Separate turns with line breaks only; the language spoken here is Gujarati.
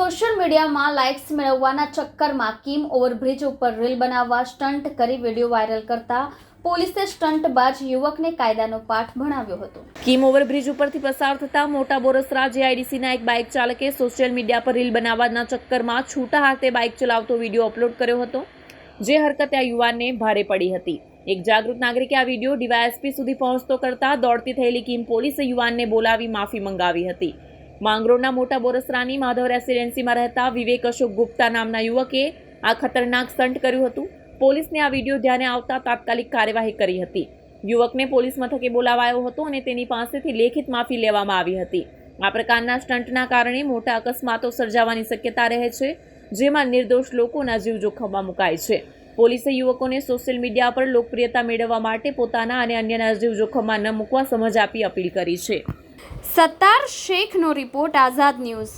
સોશિયલ મીડિયામાં લાઇક્સ મેળવવાના ચક્કરમાં કિમ ઓવરબ્રિજ ઉપર રીલ બનાવવા સ્ટન્ટ કરી વીડિયો વાયરલ કરતા પોલીસે સ્ટન્ટબાજ યુવકને કાયદાનો પાઠ ભણાવ્યો હતો.
કિમ ઓવરબ્રિજ ઉપરથી પસાર થતા મોટા બોરસરા જેઆઈડીસીના એક બાઇક ચાલકે સોશિયલ મીડિયા પર રીલ બનાવવાના ચક્કરમાં છૂટા હાથે બાઇક ચલાવતો વીડિયો અપલોડ કર્યો હતો, જે હરકત આ યુવાનને ભારે પડી હતી. એક જાગૃત નાગરિકે આ વીડિયો ડીવાયએસપી સુધી પહોંચતો કરતા દોડતી થયેલી કિમ પોલીસે યુવાનને બોલાવી માફી મંગાવી હતી. માંગરોળના મોટા બોરસરાની માધવ રેસિડેન્સીમાં રહેતા વિવેક અશોક ગુપ્તા નામના યુવકે આ ખતરનાક સ્ટન્ટ કર્યું હતું. પોલીસને આ વીડિયો ધ્યાને આવતા તાત્કાલિક કાર્યવાહી કરી હતી. યુવકને પોલીસ મથકે બોલાવાયો હતો અને તેની પાસેથી લેખિત માફી લેવામાં આવી હતી. આ પ્રકારના સ્ટન્ટના કારણે મોટા અકસ્માતો સર્જાવાની શક્યતા રહે છે, જેમાં નિર્દોષ લોકોના જીવ જોખમમાં મુકાય છે. પોલીસે યુવકોને સોશિયલ મીડિયા પર લોકપ્રિયતા મેળવવા માટે પોતાના અને અન્યના જીવ જોખમમાં ન મૂકવા સમજ આપી અપીલ કરી છે.
સત્તાર શેખનો રિપોર્ટ આઝાદ ન્યૂઝ.